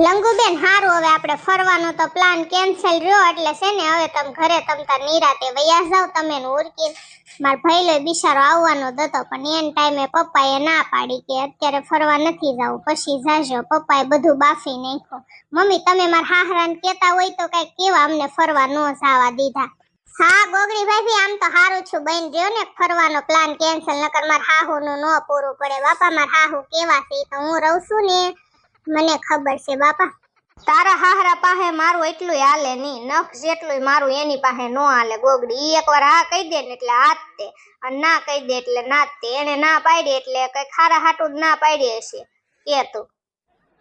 લંગુબેન હારું, હવે આપણે ફરવાનો તો પ્લાન કેન્સલ રહ્યો, એટલે છે ને હવે તમે ઘરે તમ તાર નિરાતે વયા જાવ, તમે ઉરકી માર ભાઈલો બિચારો આવવાનો હતો, પણ એન ટાઈમે પપ્પાએ ના પાડી કે અત્યારે ફરવા નથી જવું, પછી જાજો, પપ્પાએ બધું બાફી નાખ્યું. મમ્મી, તમે મારા હાહરાને કહેતા હોય તો કંઈક કેવા અમને ફરવા ન જવા દીધા. હા, ગોગરી ભાઈ આમ તો હારું છું બન રહ્યો ને, ફરવાનો પ્લાન કેન્સલ નકર માર હાહુ નું ન પૂરું પડે. બાપા, માર હાહુ કેવા છે તો હું રહું છું ને. મને ખબર છે બાપા. તારા હાહરા પાસે મારું એટલું હાલે નહીં. નખ જેટલું મારું એની પાસે નો હાલે. ગોગડી એકવાર હા કહી દે ને એટલે હાથ તે અને ના કહી દે એટલે ના તે એને ના પાડી એટલે કઈ ખારા હાટું જ ના પાડી હશે. કે તું?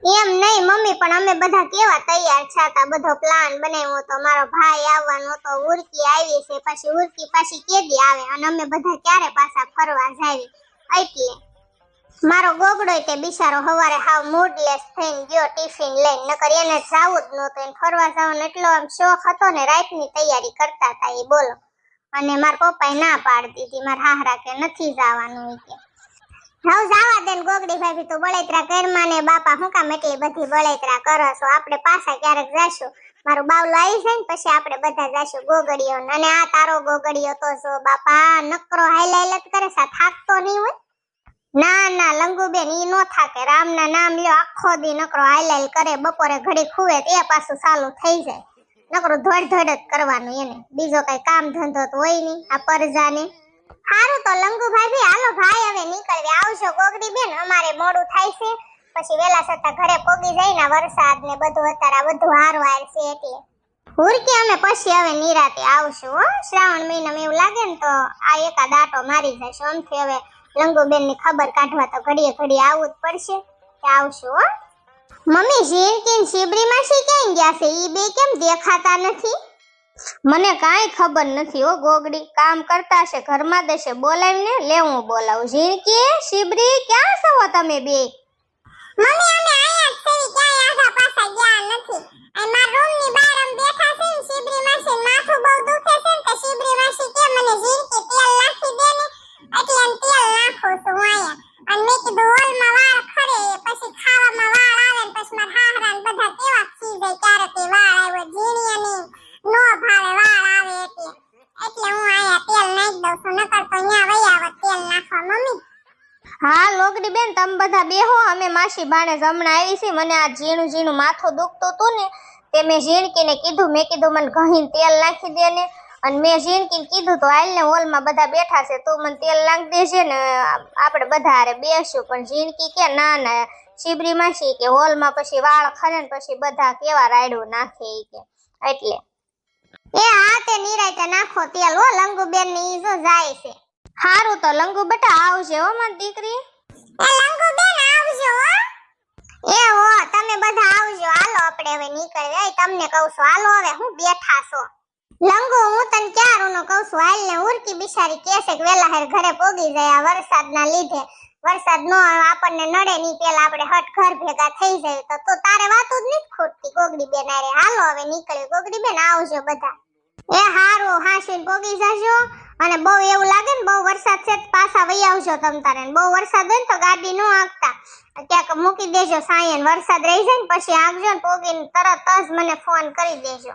એમ નહીં મમ્મી પણ અમે બધા કેવા તૈયાર છાતા બધો પ્લાન બનાવ્યો તો મારો ભાઈ આવવાનો તો ઉર્કી આવી છે. પછી ઉર્કી પાછી કેદી આવે? અને અમે બધા ક્યારે પાછા ફરવા જાવી? એટલે મારો ગોગડો તે બિચારો હવારે હાવ મૂડલેસ થઈને ગયો ટિફિન લઈને, નકર એને જાવું જ નહોતું, એને ફરવા જવાનો એટલો આમ શોખ હતો ને રાતની તૈયારી કરતા હતા એ બોલો. અને મારા પપ્પાએ ના પાડી દીધી, મારા હાહરા કે નથી જવાનું કે. હવે જવા દે ને ગોગડી ભાભી તો બળેતરા ઘરમાં ને બાપા હું કામ એટલી બધી બળેતરા કરો છો, આપણે પાછા ક્યારેક જાશું. મારું બાવલો આવી જાય ને પછી આપણે બધા જાશું ગોગડીઓ અને આ તારો ગોગડીઓ તો જો બાપા, નકરો હાઈલ હાઈલ જ કરે છે થાકતો નહીં હોય. ના ના, લંગુબેન, ઈ નો થાકે. રામના નામ લ્યો, આખો દી નકરો હાઈલ હાઈલ કરે, બપોરે ઘડી ખુવે તે પાછું ચાલુ થઈ જાય. નકરો ધોડ ધોડ જ કરવાનું એને. બીજો કઈ કામ ધંધો તો હોય નહીં, આ પરજાને. સારું તો લંગુ ભાભી હાલો ભાઈ હવે નીકળવી. આવજો ગોગડી બેન, અમારે મોડું થાય છે. પછી વેલા છતાં ઘરે પોગી જાય ને વરસાદ ને બધું અત્યારે બધું હારું હાર છે એટલે હુરકી અમે પછી હવે નિરાતે આવશું, હો. શ્રાવણ મહિનામાં એવું લાગે ને તો આ એકાદ આટો મારી જશું આમથી હવે લંગુબેનની ખબર કાઢવા તો ઘડીએ ઘડીએ આવવું જ પડશે આવશું, હો? મમ્મી શેરકીન શિબરી માસી ક્યાં ગયા છે? ઈ બે કેમ દેખાતા નથી? મને કાંઈ ખબર નથી, હો, ગોગડી. કામ કરતા હશે, ઘરમાં દેશે બોલાવીને લે હું બોલાવું. ઝીણકી શિબરી ક્યાં છો તમે બે? મમ્મી, અમે આયા જ છે ક્યાંય આઘા પાછા ગયા નથી આ મારા રૂમની બહાર આમ બેઠા છે ને શિબરી માસી ને માથું બહુ દુખે છે ને તો શિબરી માસી કે મને ઝીણકી તેલ નાખી દે ને એટલે આમ તેલ નાખું છું હું આયા અને મેં કીધું હોલમાં વાળ ખરે પછી ખાવામાં વાળ આવે ને પછી મારા હાહરા ને બધા કેવા ખી જાય ક્યારે તે વાળ આવ્યો ઝીણી અને નો ભાવે વાળ આવે એટલે એટલે હું આયા તેલ નાખી દઉં છું નકર તો ન્યા વઈ આવત તેલ નાખવા મમ્મી હા લોગડી બેન તમે બધા બેહો. અમે માસી બાણે જમણા આવી છે મને આ ઝીણું ઝીણું માથું દુખતું હતું ને તે મેં ઝીણકીને કીધું મેં કીધું મને ઘહીને તેલ નાખી દે ને. અને મેં ઝીણકીને કીધું તો હાલ ને હોલમાં બધા બેઠા છે તું મને તેલ નાખી દેજે ને આપણે બધા હારે બેસશું પણ ઝીણકી કે ના ના શિબરી માસી કે હોલમાં પછી વાળ ખરે ને પછી બધા કેવા રાયડું નાખે એ કે. એટલે. એ હા તે નિરાયતે નાખો તેલ હો લંગુબેનની જો જાય છે. હારું તો લંગુ બેટા આવજે હો મારી દીકરી. બધા નડે આપણે હટ ઘર ભેગા થઈ જાય તો તું તારે વાતું જ નથી ખૂટતી, ગોગડી બેન હાલો, હવે નીકળીએ. ગોગડી બેન આવજો બધા. એ હારું, હાસીન પોગી જાજો. અને બહુ એવું લાગે ને, બહુ વરસાદ છે પાછા વહી આવજો તમ તારે. બહુ વરસાદ હોય ને તો ગાડી ન આંકતા ક્યાંક મૂકી દેજો સાયન વરસાદ રહી જાય ને પછી આંકજો ને પોગીને તરત જ મને ફોન કરી દેજો.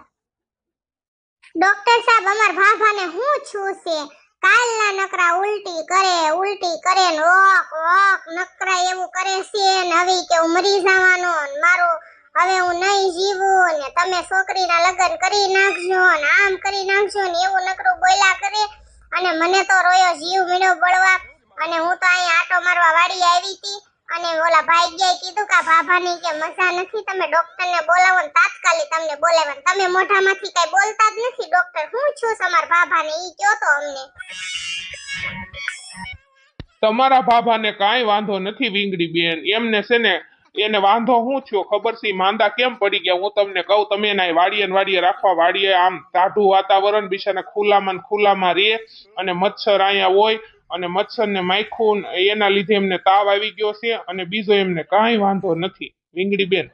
ડોક્ટર સાહેબ, અમાર ભાભાને હું છું છે? કાલના નકરા ઉલટી કરે ઉલટી કરે ને ઓક ઓક નકરા એવું કરે છે ને હવે કે હું મરી જવાનો ને મારું હવે હું નહીં જીવું ને તમે છોકરીના લગ્ન કરી નાખજો ને આમ કરી નાખજો ને એવું નકરું બોલ્યા કરે. અને મને તો રોયો જીવ મીણો બળવા અને હું તો અહીંયા આટો મારવા વાડી આવી હતી અને ઓલા ભાઈ ગયા કીધું કે ભાભાની કે મજા નથી, તમે ડોક્ટરને બોલાવો ને તાત્કાલિક તમને બોલાવો તમે મોઢામાંથી કઈ બોલતા જ નથી, ડોક્ટર. હું છું તમારા ભાભાને? ઈ કયો તો અમને? તમારા ભાભાને કાંઈ વાંધો નથી, વિંગડી બેન. એમને છે ને એને વાંધો શું થયો? ખબર છે માંદા કેમ પડી ગયા? હું તમને કહું, તમે એના વાડીએ વાડીએ રાખવા વાડીએ આમ ટાઢું વાતાવરણ બીજાને ખુલ્લામાં ખુલ્લામાં રહે અને મચ્છર અહીંયા હોય અને મચ્છર ને માયખું એના લીધે એમને તાવ આવી ગયો છે અને બીજો એમને કાંઈ વાંધો નથી. વિંગડી બેન.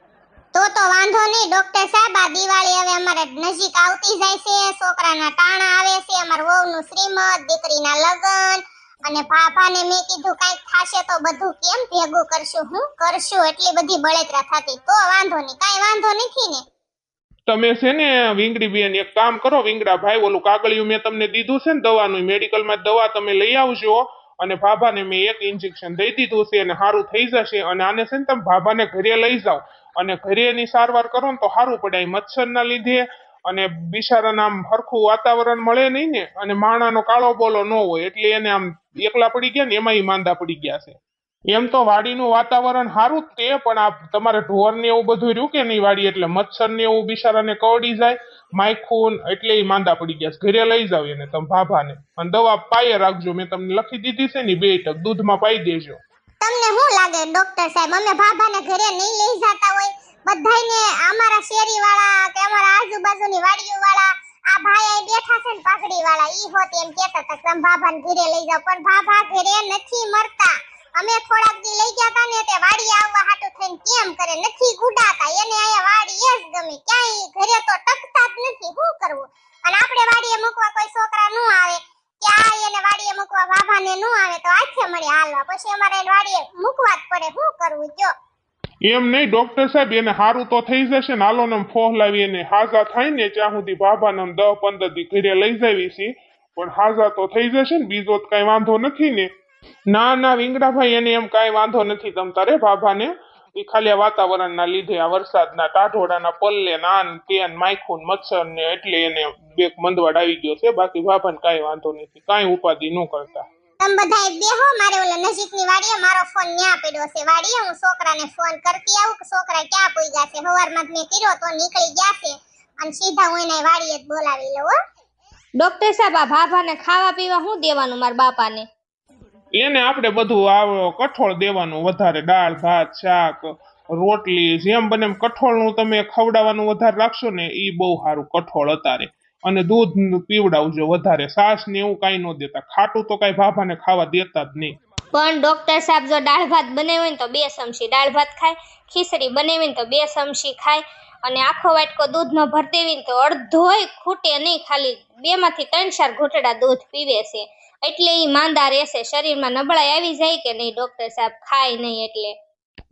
તો તો વાંધો નહીં, ડોક્ટર સાહેબ, આ દિવાળી હવે અમારે નજીક આવતી જાય છે, છોકરાના ટાણા આવે છે, અમારા વહુનું શ્રીમત દીકરીના લગ્ન, અને પાપાને મેં કીધું કાંઈક થાશે તો બધું કેમ ભેગું કરશું? હું કરશું એટલી બધી બળતરા થતી. તો વાંધો નહીં, કાંઈ વાંધો નથી ને. તમે છે ને વિંગડી બેન, એક કામ કરો, વિંગડા ભાઈ, ઓલું કાગળિયું મેં તમને દીધું છે ને દવાનું, મેડિકલમાં દવા તમે લઈ આવજો અને ભાભાને મેં એક ઇન્જેક્શન દઈ દીધું છે અને સારું થઈ જશે અને આને છે ને તમે ભાભાને ઘરે લઈ જાઓ. અને ઘરે એની સારવાર કરો ને તો સારું પડે મચ્છર મચ્છરના લીધે અને બિચારાને આમ હરખું વાતાવરણ મળે નહીં ને, અને માણાનો કાળો બોલો ન હોય, એટલે એને આમ એકલા પડી ગયા ને, એમાંય માંદા પડી ગયા છે. એમ તો વાડીનું વાતાવરણ સારું તે પણ આ તમારે ઢોર ને એવું બધું રહ્યું કે નહીં વાડી? એટલે મચ્છર ને એવું બિચારાને કરડી જાય માયખું એટલે એ માંદા પડી ગયા ઘરે લઈ જાવ એને, તમે ભાભાને. અને દવા પાયે રાખજો, મેં તમને લખી દીધી છે ને બે ટક દૂધમાં પાઈ દેજો. તમને શું લાગે, ડોક્ટર સાહેબ? અમે ભાભાને ઘરે નહીં લઈ જતા હોય બધાયને અમારા શેરી વાળા કે અમારા આજુબાજુની વાડીઓ વાળા આ ભાઈ બેઠા છે ને પાઘડી વાળા ઈ હોત એમ કેતા હતા તમે ભાભાને લઈ જાવ પણ ભાભા ઘરે નથી મરતા અમે થોડાક દી લઈ ગયા હતા ને તે વાડી આવવા હાટું થઈને કેમ કરે? નથી ગુડાતા. એને અહીંયા વાડી એ જ ગમે. ક્યાંય ઘરે તો ટકતા જ નથી. શું કરવું? અને આપણે વાડીએ મૂકવા કોઈ છોકરા નું આવે. કે આ એને વાડીએ મૂકવા બાબાને નું આવે તો આખે મળી હાલવા. પછી અમારે વાડીએ મૂકવા જ પડે. શું કરવું? જો. એમ નહીં, ડોક્ટર સાહેબ, એને સારું તો થઈ જશે ને હાલો ને ફોહ લાવી એને હાજા થાય ને ત્યાં સુધી આમ દસ પંદર દી ઘરે લઈ જાવી પણ હાજા તો થઈ જશે ને, બીજો તો કઈ વાંધો નથી ને. ના ના, વિંગડાભાઈ, એને એમ કાંઈ વાંધો નથી તમ તારે બાબાને એ ખાલી વાતાવરણના લીધે, આ વરસાદના ટાઢોડાના પલ્લે, નાન પેન માયખુન મચ્છર ને એટલે એને બે મંદવાડ આવી ગયો છે. બાકી બાબાને કાંઈ વાંધો નથી, કાંઈ ઉપાધિ ન કરતા. તમે બધાય બેહો મારે ઓલા નજીકની વાડીએ મારો ફોન ન્યા પડ્યો છે. વાડીએ હું છોકરાને ફોન કરતી આવું કે છોકરા ક્યાં પૂગ્યા છે? સવારમાં જ મેં કર્યો તો નીકળી ગયા છે. અને સીધા હું એને વાડીએ જ બોલાવી લઉં હો. ડોક્ટર સાહેબ આ ભાભાને ખાવા પીવા શું દેવાનું મારા બાપાને? એને આપણે બધું આવડો કઠોળ દેવાનું વધારે દાળ ભાત શાક રોટલી જેમ બને એમ કઠોળનું તમે ખવડાવવાનું વધારે રાખશો ને એ બહુ સારું કઠોળ અતારે. અને દૂધ પીવડાવજો વધારે સાસ ને એવું કાંઈ ન દેતા. ખાટું તો કાંઈ ભાભાને ખાવા દેતા જ નહીં. પણ ડોક્ટર સાહેબ જો દાળ ભાત બનાવ્યો હોય ને તો બે ચમચી દાળ ભાત ખાય ખીચડી બનાવી ને તો બે ચમચી ખાય અને આખો વાટકો દૂધનો ભર દેવી ને તો અડધોય ખૂટે નહીં ખાલી. બેમાંથી ત્રણ ચાર ઘૂંટડા દૂધ પીવે છે. એટલે એ માંદા રહેશે. શરીરમાં નબળાઈ આવી જાય કે નહીં ડોક્ટર સાહેબ? ખાય નહીં એટલે.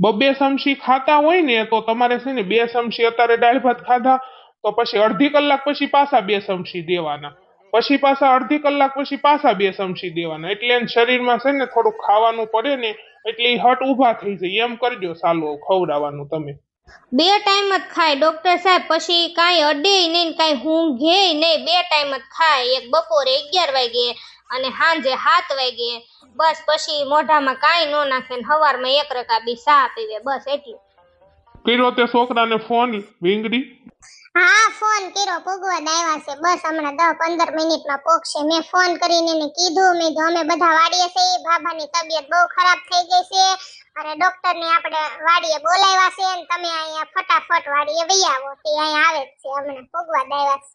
બબે ચમચી ખાતા હોય ને તો તમારે છે ને બે ચમચી અત્યારે દાળ ભાત ખાધા તો પછી અડધી કલાક પછી પાછા બે ચમચી દેવાના. પછી પાછા અડધી કલાક પછી પાછા બે ચમચી દેવાના. એટલે શરીરમાં છે ને થોડુંક ખાવાનું પડે ને એટલે એ હટ ઊભા થઈ જાય. એમ કરજો સાલું ખવડાવવાનું તમે. બે ટાઈમ જ ખાય. ડોક્ટર સાહેબ પછી કાંઈ અડે નહીં કાંઈ ઊંઘે નહીં. બે ટાઈમ જ ખાય. એક બપોરે અગિયાર વાગે અને સાંજે સાત વાગે. બસ પછી મોઢામાં કાંઈ ન નાખે ને સવારમાં એક રકાબી ચા પીવે. બસ એટલું. કર્યો તે છોકરાને ફોન વિંગડી? હા ફોન કર્યો પોગવા જ આવ્યા છે. બસ હમણાં દસ પંદર મિનિટમાં પોગશે મેં ફોન કરીને એને કીધું મેં કીધું અમે બધા વાડીએ બાબા ની તબિયત બહુ ખરાબ થઈ ગઈ છે. અને ડોક્ટરને આપણે વાડીએ બોલાવ્યા છે અને તમે અહીંયા ફટાફટ વાડીએ વહી આવો. તે અહીંયા આવે જ છે હમણાં. પોગવા જ આવ્યા છે.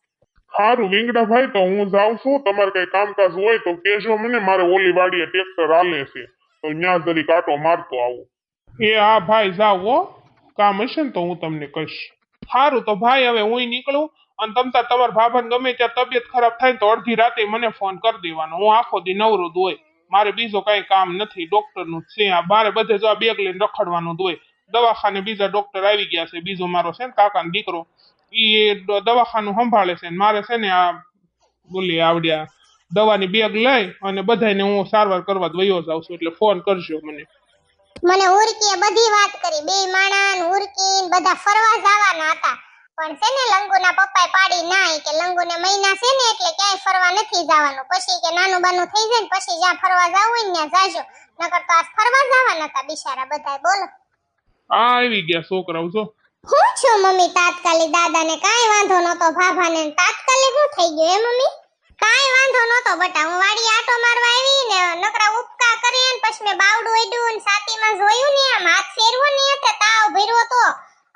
સારું વિંગડા ભાઈ તો હું જાઉં છું. તમારે કઈ કામકાજ હોય તો કેજો મને. મારે ઓલી વાડીએ ટ્રેક્ટર આલે છે. તો ત્યાં જરી કાંટો મારતો આવું. એ હા ભાઈ જાઓ હો. કામ હશે ને તો હું તમને કહીશ. સારું તો ભાઈ, હવે હું નીકળું અને તમતા તમારા ભાભાને ગમે ત્યાં તબિયત ખરાબ થાય તો અડધી રાતે મને ફોન કરી દેવાનો. હું આખો દી નવરો હોય. મારે બીજો કાંઈ કામ નથી. ડોક્ટરનું નું છે. આ બારે બધે જો આ બેગ લઈને રખડવાનું હોય. દવાખાને બીજા ડોક્ટર આવી ગયા છે. બીજો મારો છે ને કાકાનો દીકરો. ઈ દવાખાનું સંભાળે છે મારે છે ને આ બોલી આવડ્યા દવાની બેગ લઈ અને બધાને હું સારવાર કરવા વયો જાઉં છું. એટલે ફોન કરજો મને. મને ઉર્કીએ બધી વાત કરી. બે માણા ને ઉર્કી બધા ફરવા જવાના હતા. પણ છે ને લંગુના પપ્પાએ પાડી ના કે લંગુને મહિના છે ને એટલે ક્યાંય ફરવા નથી જવાનું. પછી કે નાનું બાનું થઈ જાય ને પછી જ્યાં ફરવા જવું હોય ત્યાં જાજો. નકર તો આજ ફરવા જવાના હતા બિચારા બધા બોલો. આ આવી ગયા છોકરાઓ છો. હું છું મમ્મી તાત્કાલિક? દાદાને કાંઈ વાંધો નતો ભાભાને તાત્કાલિક શું થઈ ગયું એ મમ્મી? કાઈ વાંધો નતો બટા હું વાડી આટો મારવા આવી ને નકરા ઉપકા કરી ને પછી મેં બાવડું ઓડ્યું ને સાતીમાં જોયું ને આમ. હાથ ફેરવો ને તે તાવ ભર્યો તો.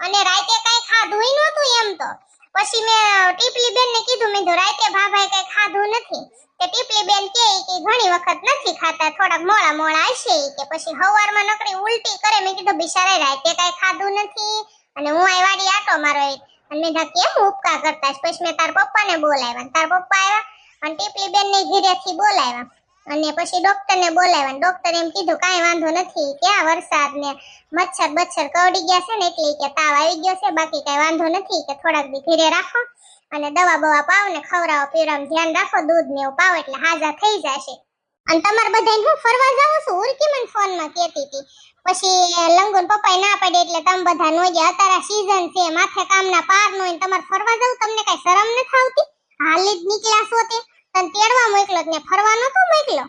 અને રાતે કઈ ખાધું નહોતું એમ તો. પછી મેં ટીપલી બેન ને કીધું, મેં રાતે ભાભાએ કઈ ખાધું નથી. તે ટીપલી બેન કે કે ઘણી વખત નથી ખાતા, થોડાક મોળા મોળા હશે કે. પછી હવારમાં નકરી ઉલટી કરે. મેં કીધું, બિચારે, રાતે કઈ ખાધું નથી. અને હું આ વાડી આટો મારો. અને મેં કીધું, કેમ ઉપકા કરતા? પછી મેં તાર પપ્પાને બોલાવ્યા તાર પપ્પા આવ્યા અને ટીપલી બેન ને ઘીરેથી બોલાવ્યા. અને પછી ડોક્ટરને બોલાવ્યા ડોક્ટર એમ કીધું, કાંઈ વાંધો નથી કે આ વરસાદ ને? મચ્છર બચ્છર કરડી ગયા છે ને એટલે કે તાવ આવી ગયો છે, બાકી કાંઈ વાંધો નથી, કે થોડાક દી ધીરે રાખો અને દવા બવા પાવ ને ખવડાવો, પીવડાવો, ધ્યાન રાખો, દૂધ ને એવું પાવ એટલે હાજા થઈ જશે. અને તમારે બધાને હું ફરવા જાઉં છું? ઉર્કી મને ફોનમાં કહેતી હતી. પછી લંગુન પપ્પાએ ના પડે એટલે તમે બધા નો ગયા અત્યારે સીઝન છે, માથે કામના પાર નો તમારે ફરવા જાઉં, તમને કઈ શરમ નથી આવતી? હાલી જ નીકળ્યા છો તે. તને તેડવા મોકલો ને ફરવા નતો મોકલો.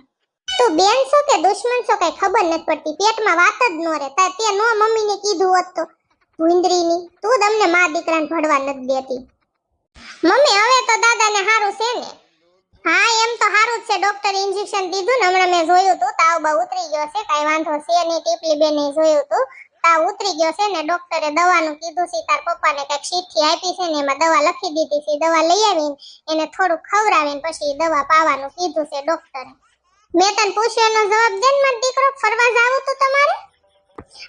તું બેન છો કે દુશ્મન છો કઈ ખબર નથી પડતી. પેટમાં વાત જ નો રે. તાર તે નો મમ્મીને કીધું હોત તો. ભૂંદરીની. તું તમને મા દીકરાને ભણવા નથી દેતી. મમ્મી, હવે તો દાદાને સારું છે ને? હા, એમ તો સારું જ છે. ડોક્ટર ઇન્જેક્શન દીધું ને હમણાં મેં જોયું તું. તાવ બહુ ઉતરી ગયો છે. કઈ વાંધો છે નહીં. ટીપલી બેને જોયું તું. તાવ ઉતરી ગયો છે ને ડોક્ટરે દવાનું કીધું છે, તાર પપ્પાને કંઈક શીઠી આપી છે ને, એમાં દવા લખી દીધી છે, દવા લઈ આવીને એને થોડું ખવડાવીને પછી દવા પાવાનું કીધું છે ડોક્ટરે મેં તને પૂછ્યો એનો જવાબ દે ને મારો દીકરો, ફરવા જાવું તું તમારે?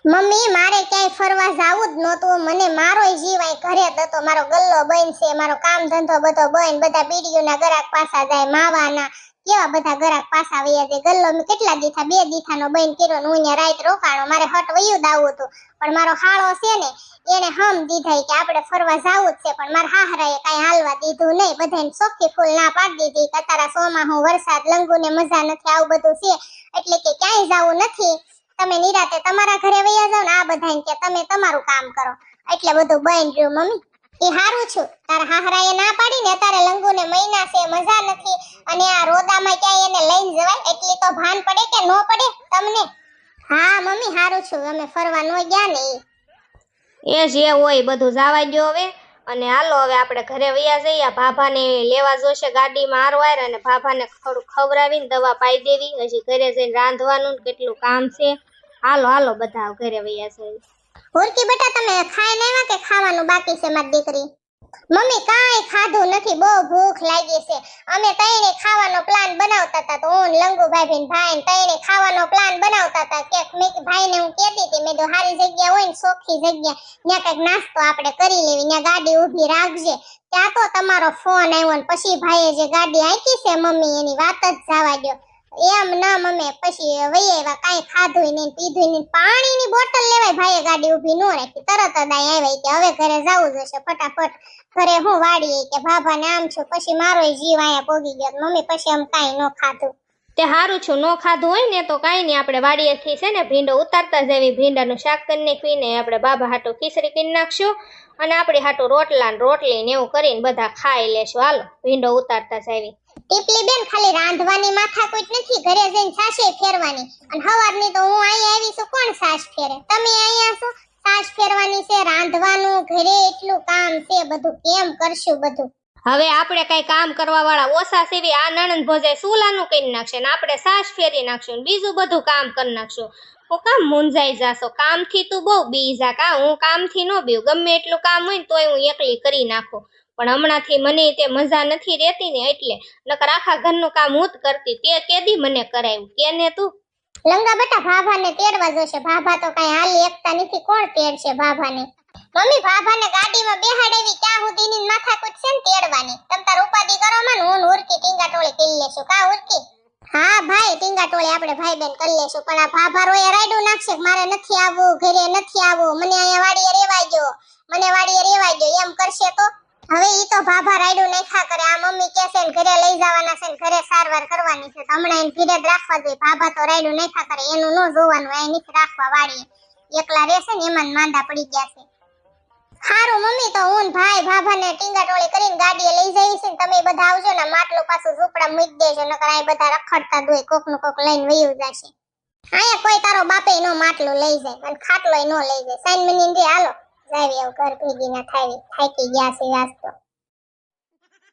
મમ્મી, મારે ક્યાંય ફરવા જાવું જ નહોતું, મને મારો જીવ અહીં ઘરે જ હતો, મારો ગલ્લો બન છે મારો કામ ધંધો બધો બન બધા બીડીઓના ગરાક પાસા જાય, માવાના કેવા બધા ગરાક પાસા વયા જાય ગલ્લો મેં કેટલા દીથા બે દીથાનો બંધ કર્યો હું અહીંયા રાત રોકાણો. મારે હટ વયું દાવું હતું. પણ મારો હાળો છે ને, એને હમ દીધા કે આપણે ફરવા જવું જ છે. પણ મારા હાહરાએ કાંઈ હાલવા દીધું નહીં. બધાને સોખી ફૂલ ના પાડી દીધી કે તારા સોમાં હું વરસાદ, લંગુને મજા નથી, આવું બધું છે. એટલે કે ક્યાંય જાવું નથી. તમે નિરાતે તમારા ઘરે વયા જાઓ ને આ બધાને કે તમે તમારું કામ કરો. એટલે બધું બંધ રહ્યું, મમ્મી. એ હારું છું. તારા હાહરાએ ના પાડી ને તારે લંગુને મહિના છે, મજા નથી. અને આ રોદામાં ક્યાંય એને લઈને જવાય? એટલી તો ભાન પડે કે નો પડે તમને? હા, મમ્મી, હારું છું. અમે ફરવા નો ગયા ને એ જે હોય બધું જવા દો હવે. અને હાલો, હવે આપણે ઘરે વયા જઈએ. ભાભાને લેવા જોશે ગાડીમાં હારવાર અને ભાભાને થોડું ખવડાવીને દવા પાઈ દેવી. હજી ઘરે જઈને રાંધવાનું કેટલું કામ છે. હાલો હાલો, બધા ઘરે વયા જઈએ હુરકી બેટા, તમે ખાઈને આવ્યા કે ખાવાનું બાકી છે મારી દીકરી? મમ્મી, કાંઈ ખાધું નથી, બહુ ભૂખ લાગી છે. અમે તઈને ખાવાનો પ્લાન બનાવતા હતા તો હું લંગુભાઈ ભીન ભાઈ તઈને ખાવાનો પ્લાન બનાવતા હતા કે મેં ભાઈને હું કહેતી હતી, મેં તો સારી જગ્યા હોય ને ચોખ્ખી જગ્યા, ત્યાં કંઈક નાસ્તો આપણે કરી લેવી, ત્યાં ગાડી ઊભી રાખજે. ત્યાં તો તમારો ફોન આવ્યો ને પછી ભાઈએ જે ગાડી આંકી છે મમ્મી, એની વાત જ જવા દ્યો. એમ ના મમ્મી પછી વહી એવા કાંઈ ખાધું નહીં પીધું નહીં પાણીની બોટલ લેવાય ભાઈએ ગાડી ઊભી ન રાખી. તરત જ અહીં આવ્યા કે હવે ઘરે જવું જોશે ફટાફટ. ઘરે હું વાડીએ કે ભાભાને આમ છું, પછી મારો જીવ અહીંયા પોગી ગયો. મમ્મી પછી આમ કાંઈ ન ખાધું. તે સારું છું, ન ખાધું હોય ને તો કાંઈ નહીં. આપણે વાડીએથી છે ને ભીંડો ઉતારતા જેવી ભીંડાનું શાક કરી ખીને આપણે બાબા હાટું ખીચડી કરી નાખશું. અને આપણી હાટું રોટલા રોટલી ને એવું કરીને બધા ખાઈ લેશું. હાલો, ભીંડો ઉતારતા જાવી ટીપલી બેન ખાલી રાંધવાની માથાકૂટ નથી, ઘરે જઈને સાસે ફેરવાની. અને હવારની તો હું અહીંયા આવી છું, કોણ સાસ ફેરે? તમે અહીંયા છો? સાસ ફેરવાની છે, રાંધવાનું, ઘરે એટલું કામ છે બધું, કેમ કરશું બધું? હવે આપણે કઈ કામ કરવા વાળા ઓછા સેવી આ નણંદ ભોજે સુલાનું કરી નાખશે ને આપણે સાસ ફેરી નાખશું બીજું બધું કામ કરી નાખશું. હું કામ મૂંઝાઈ જાશો. કામથી તું બહુ બીજા કા, હું કામથી ન બીવું. ગમે એટલું કામ હોય ને તોય હું એકલી કરી નાખું. પણ હમણાંથી મને તે મજા નથી રહેતી ને એટલે નકર આખા ઘરનું કામ હું જ કરતી. તે કેદી મને કરાયું? કે ને તું? લંગા બેટા ભાભાને તેડવા જોશે. ભાભા તો કઈ હાલી એકતા નથી. કોણ તેડશે ભાભાને? મમ્મી, ભાભાને ગાડીમાં બેહાડેવી ત્યાં સુધીની માથાકૂટ છે ને તેડવાની? તમ તાર ઉપાધિ કરો માં હું ઉરકી ટીંગા ટોળી કરી લેશું. કા ઉરકી? હા ભાઈ, ટીંગા ટોળી આપણે ભાઈ બેન કરી લેશું. પણ આ ભાભા રોય રાયડું નાખશે મારે નથી આવવું, ઘરે નથી આવવું? મને અહીંયા વાડીએ રેવાય ગયો. મને વાડીએ રેવાય ગયો. એમ કરશે તો? હવે ઈ તો ભાભા રાયડું નાખ્યા કરે. આ મમ્મી કે છે ને ઘરે લઈ જવાના છે ને ઘરે સારવાર કરવાની છે. હમણાં એને ઘીરે રાખવા દે ભાભા તો રાયડું નાખ્યા કરે. એનું ન જોવાનું એ નથી રાખવા વાળી. એકલા રહેશે ને એમાં માંદા પડી ગયા છે. હારું મમ્મી, તો હું ભાઈ ભાઈ ભાભાને ટીંગા ટોળી કરીને ગાડીએ લઈ જઈએ છે તમે બધા આવજો ને માટલું પાછું ઝૂપડા મૂકી દેજો, નકર આ બધા રખડતા દોય કોકનું કોક લઈને વયું જશે. અહીંયા કોઈ તારો બાપે નો માટલું લઈ જાય અને ખાટલોય નો લઈ જાય. સાઈન મની હાલો. જાવી આવ ઘર ભેગી ના થાવી થાકી ગયા છે વાસ્તો